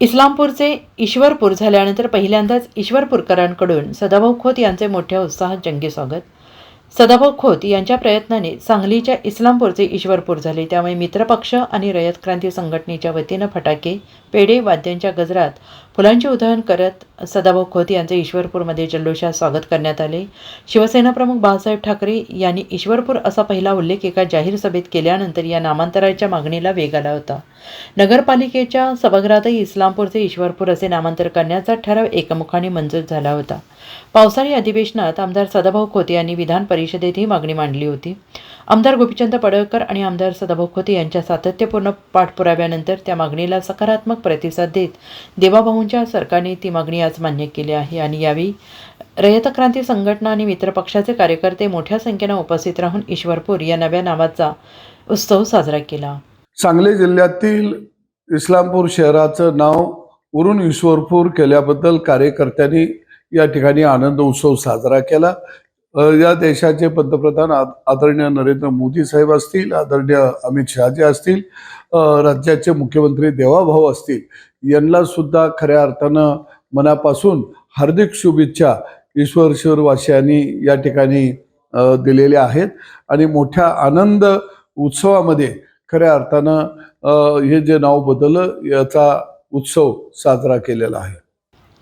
इस्लामपूरचे ईश्वरपूर झाल्यानंतर पहिल्यांदाच ईश्वरपूरकरांकडून सदाभाऊ खोत यांचे मोठ्या उत्साहात जंगी स्वागत. सदाभाऊ खोत यांच्या प्रयत्नाने सांगलीच्या इस्लामपूरचे ईश्वरपूर झाले. त्यामुळे मित्रपक्ष आणि रयत क्रांती संघटनेच्या वतीनं फटाके पेढे वाद्यांच्या गजरात फुलांचे उधळण करत सदाभाऊ खोत यांचे ईश्वरपूरमध्ये जल्लोषात स्वागत करण्यात आले. शिवसेना प्रमुख बाळासाहेब ठाकरे यांनी ईश्वरपूर असा पहिला उल्लेख एका जाहीर सभेत केल्यानंतर या नामांतराच्या मागणीला वेग आला होता. नगरपालिकेच्या सभागृहातही इस्लामपूरचे ईश्वरपूर असे नामांतर करण्याचा ठराव एकमुखाने मंजूर झाला होता. पावसाळी अधिवेशनात आमदार सदाभाऊ खोते यांनी विधान परिषदेत ही मागणी मांडली होती. आमदार गोपीचंद पडळकर आणि आमदार सदाभाऊ खोते यांच्या सातत्यपूर्ण पाठपुराव्यानंतर त्या मागणीला सकारात्मक प्रतिसाद देत देवाभाऊंच्या सरकारने ती मागणी आज मान्य केले आहे. आणि यावेळी रयत क्रांती संघटना आणि मित्रपक्षाचे कार्यकर्ते मोठ्या संख्येनं उपस्थित राहून ईश्वरपूर या नव्या नावाचा उत्सव साजरा केला. सांगली जिल्ह्यातील इस्लामपूर शहराचं नाव वरून ईश्वरपूर केल्याबद्दल कार्यकर्त्यांनी या ठिकाणी आनंद उत्सव साजरा केला. या देशाचे पंतप्रधान आद- आदरणीय नरेंद्र मोदी साहेब असतील आदरणीय अमित शहाजी असतील राज्याचे मुख्यमंत्री देवाभाऊ असतील यांना सुद्धा खऱ्या अर्थानं मनापासून हार्दिक शुभेच्छा ईश्वरश्वरवासियांनी या ठिकाणी दिलेल्या आहेत. आणि मोठ्या आनंद उत्सवामध्ये खऱ्या अर्थानं हे जे नाव बदललं याचा उत्सव साजरा केलेला आहे.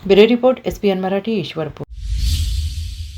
Bureau report S P N Marathi Ishwarpur.